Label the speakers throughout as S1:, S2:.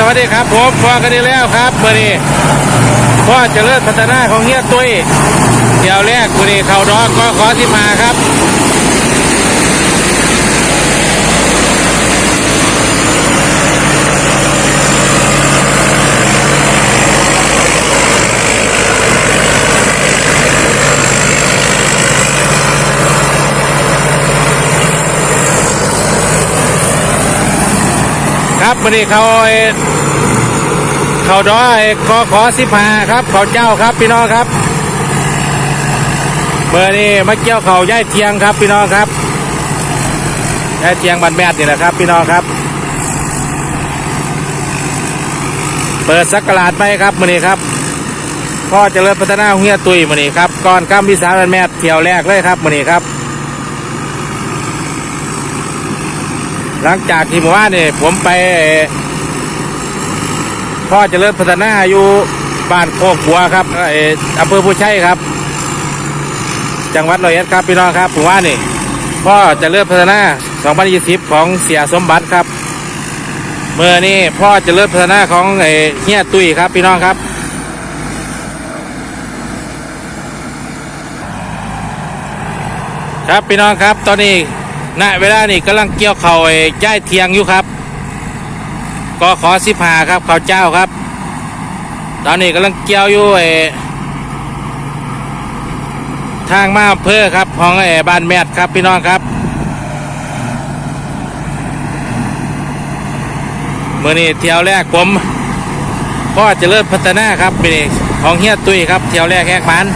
S1: สวัสดีครับผมพอกันดีแล้วครับเมื่อนี้พ่อเจริญพัฒนาของเฮียตุ้ยเดี๋ยวแรกมื่อนี้เขาดอกก็ขอที่มาครับ ครับมื่อนี้เขาเขาดอยขอขอสิบหาครับ เขาเจ้าครับพี่น้องครับเมื่อนี้มาเกี่ยวเขาย่ายเทียงครับ พี่น้องครับย่ายเทียงบันแมดนี่แหละครับ พี่น้องครับ เปิดสักกลาดไปครับมื่อนี้ครับพ่อเจริญพัฒนาเฮียตุยมื่อนี้ครับก่อนข้ามพิสารบันแมดเที่ยวแรกเลยครับมื่อนี้ครับ หลังจากที่เมื่อวานนี่ผมไป พ่อเจริญพัฒนาอยู่บ้านโคกหัวครับเอออำเภอผู้ชัยครับ จังหวัดร้อยเอ็ดครับพี่น้องครับผมว่านี่พ่อเจริญพัฒนา 2020 ของเสียสมบัติครับ เมื่อนี้พ่อเจริญพัฒนาของเฮียตุ้ยครับพี่น้องครับครับพี่น้องครับตอนนี้ ณเวลานี่กำลังเกี่ยวเขาไอ้ย่ายเทียงอยู่ครับก็ขอสิบหาครับเขาวเจ้าครับ ตอนนี้กำลังเกี่ยวอยู่ไอ้ทางมาอำเภอครับของไอ้บ้านแมดครับพี่น้องครับเมื่อนี้เที่ยวแรกผมก็จะเริ่มพัฒนาครับเป็นของเฮียตุ้ยครับเที่ยวแรกแหกมัน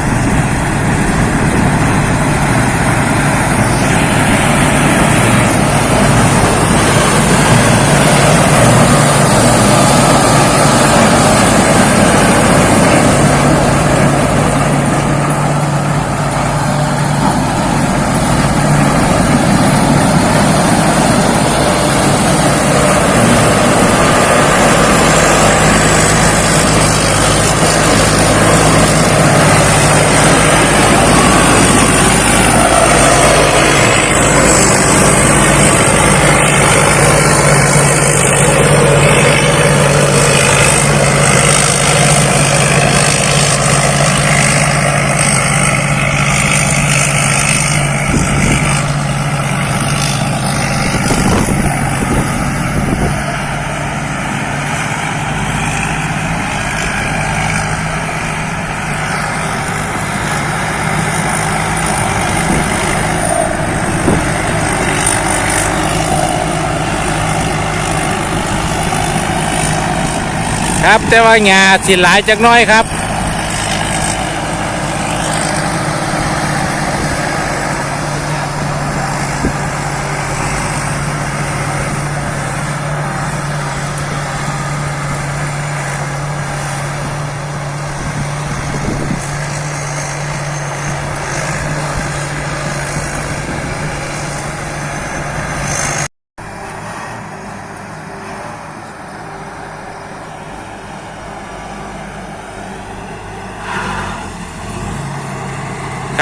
S1: ครับ แต่ว่าหญ้าสิหลายจักน้อยครับ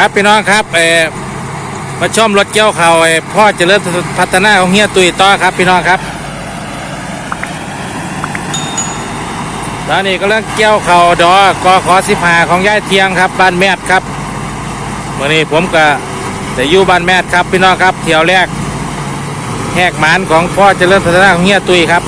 S1: ครับพี่น้องครับเออมาชมรถเกี่ยวเขาวไอพ่อเริญพัฒนาของเฮียตุยต่อครับพี่น้องครับตอนนี้กำลังเกี่ยวเขาดอกอขอสิบหาของย่ายเทียงครับบ้านแมดครับวันนี้ผมก็จะอยู่บ้านแมดครับพี่น้องครับเที่ยวแรกแหกหมานของพ่อจะเริญพัฒนาของเฮียตุยครับ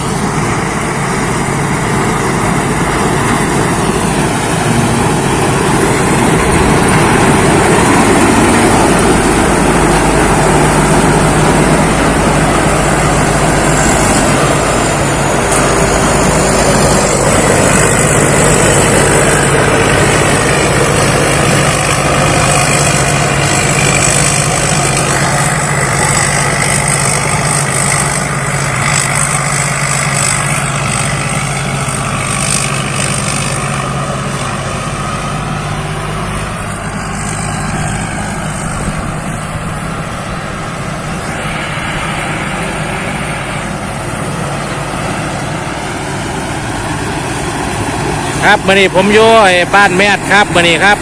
S1: ครับมื่อนี้ผมอยู่บ้านแม่ครับมื่อนี้ครับ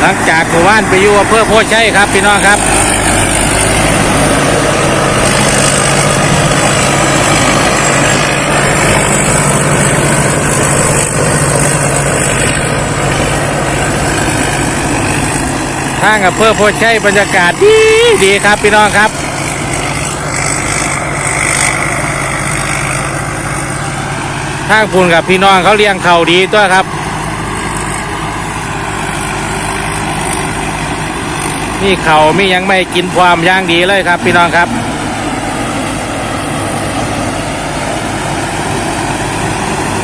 S1: หลังจากหมู่บ้านไปอยู่เพื่อพ่อใช้ครับพี่น้องครับทากับเพื่อพ่อใช้บรรยากาศดีดีครับพี่น้องครับ ทางพุ่นกับพี่น้องเขาเลี้ยงเขาดีตัวครับ นี่เขามียังไม่กินความย่างดีเลยครับ พี่น้องครับ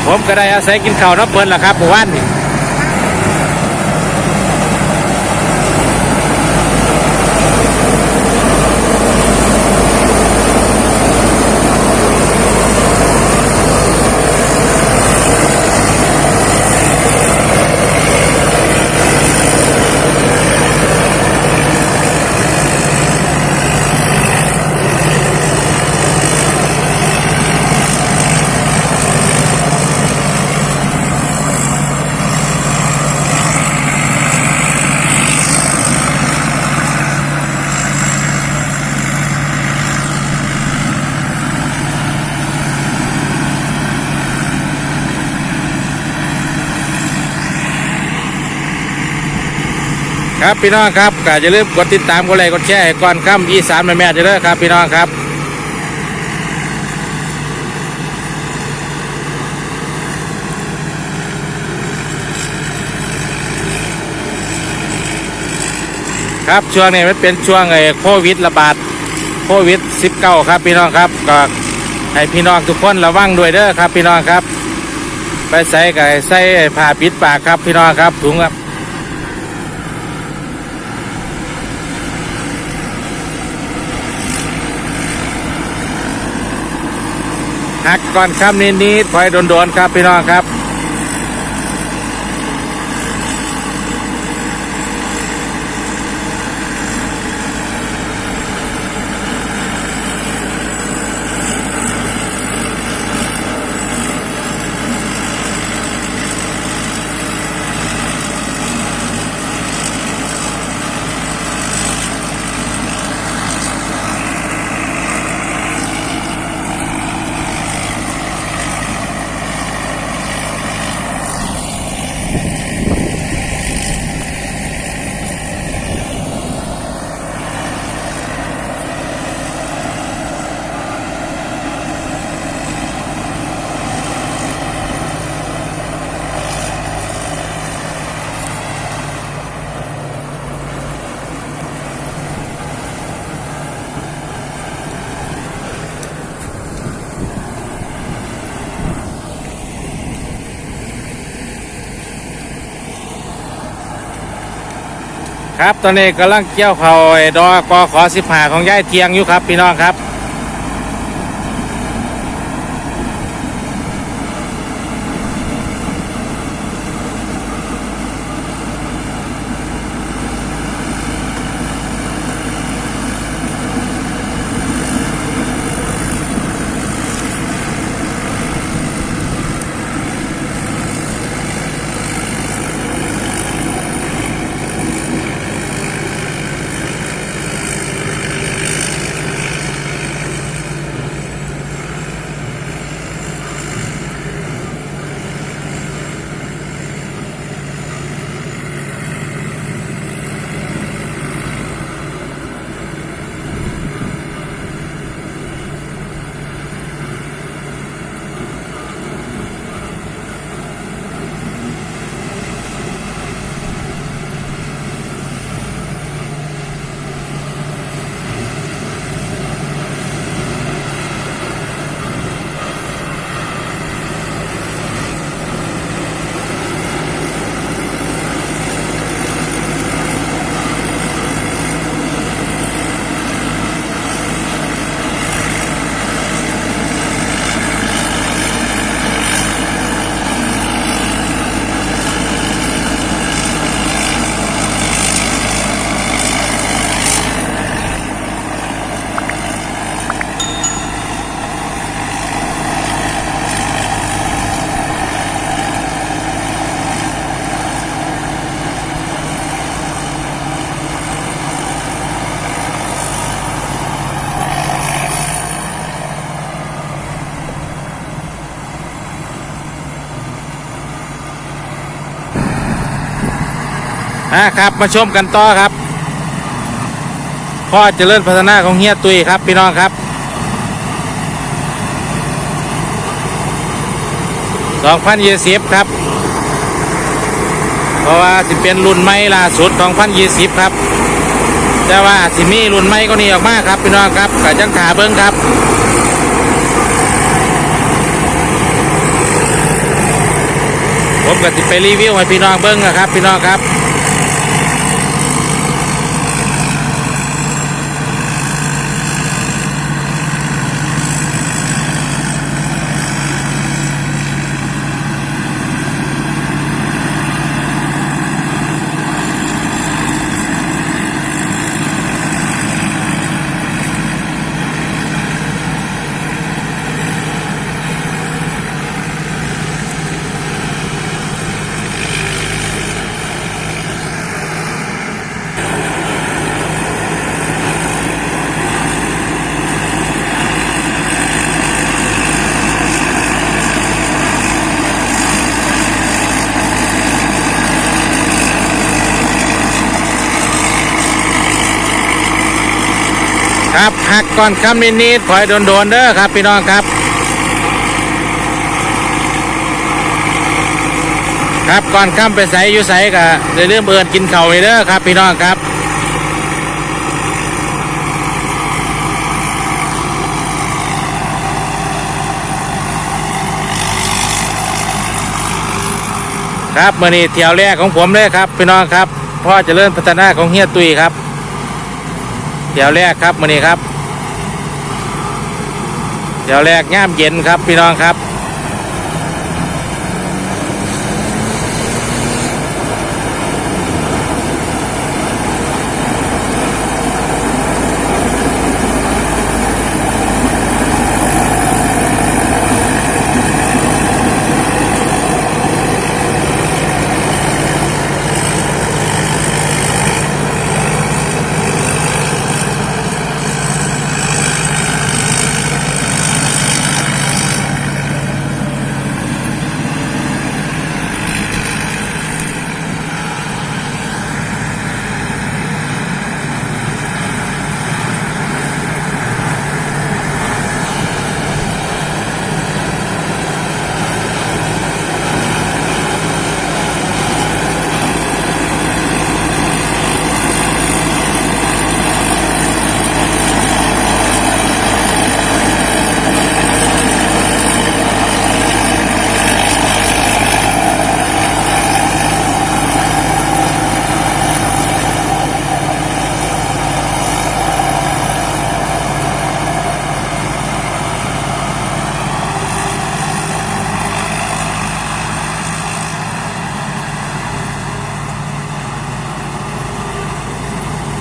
S1: ผมก็ได้อาศัยกินข้าวน้ำเปิ้ลล่ะครับหมู่บ้านนี่ ครับพี่น้องครับก็อย่าลืมกดติดตามกดไลค์กดแชร์ก่อนค่ำอีสานแม่แม่จะเด้อครับพี่น้องครับครับช่วงนี้มันเป็นช่วงไอ้โควิดระบาดโควิด 19 ครับพี่น้องครับก็ให้พี่น้องทุกคนระวังด้วยเด้อครับพี่น้องครับ ไปใส่กับใส่ผ้าปิดปากครับพี่น้องครับถุงครับ หักก่อนครับนิดนิดๆคอยโดนๆครับพี่น้องครับ ครับ ตอนนี้กำลังเกี่ยวเขาไอ้ดอกอขอสิบหาของย่ายเทียงอยู่ครับ พี่น้องครับ อะครับ มาชมกันต่อครับพ่อเจริญพัฒนาของเฮียตุยครับพี่น้องครับ2020ครับ เพราะว่าสิเป็นรุ่นใหม่ล่าสุด2020ครับ แต่ว่าสิมีรุ่นใหม่ก็นี้ออกมาครับพี่น้องครับก็จังขาเบิ้งครับผมก็สิไปรีวิวให้พี่น้องเบิ้งนะครับ พี่น้องครับ หักก่อนคำนิดๆถอยโดนๆเด้อครับ พี่น้องครับ ครับก่อนข้ามไปใส่อยู่ใส่กะเลยเริ่มเอินกินเข่าไปเด้อครับ พี่น้องครับครับมื่อนี้เที่ยวแรกของผมเลยครับ พี่น้องครับพ่อจะเริ่มพัฒนาของเฮียตุยครับเที่ยวแรกครับมื่อนี้ครับ เดี๋ยวแรกย่ามเย็นครับพี่น้องครับ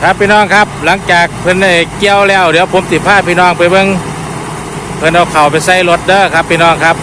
S1: ครับพี่น้องครับ หลังจากเพิ่นเกี่ยวแล้ว เดี๋ยวผมติดผ้าพี่น้องไปเบิ่งเพิ่นเอาเข่าไปใส่รถเด้อครับ พี่น้องครับ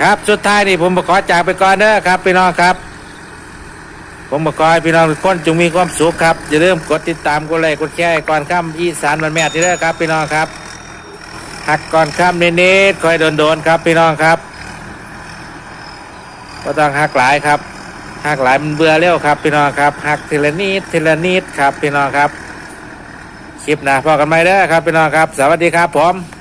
S1: ครับสุดท้ายนี่ผมขอจากไปก่อนเด้อครับพี่น้องครับ ผมขอให้พี่น้องทุกคนจงมีความสุขครับอย่าลืมกดติดตามกดไลค์กดแชร์ก่อนข้ามอีสานวันแม่ที่เด้อครับ พี่น้องครับหักก่อนข้ามเน้นๆคอยโดนๆครับ พี่น้องครับก็ต้องหักหลายครับหักหลายมันเบื่อเร็วครับ พี่น้องครับหักทีละนิดทีละนิดครับ พี่น้องครับคลิปน้าพอกันไหมเด้อครับ พี่น้องครับ สวัสดีครับผม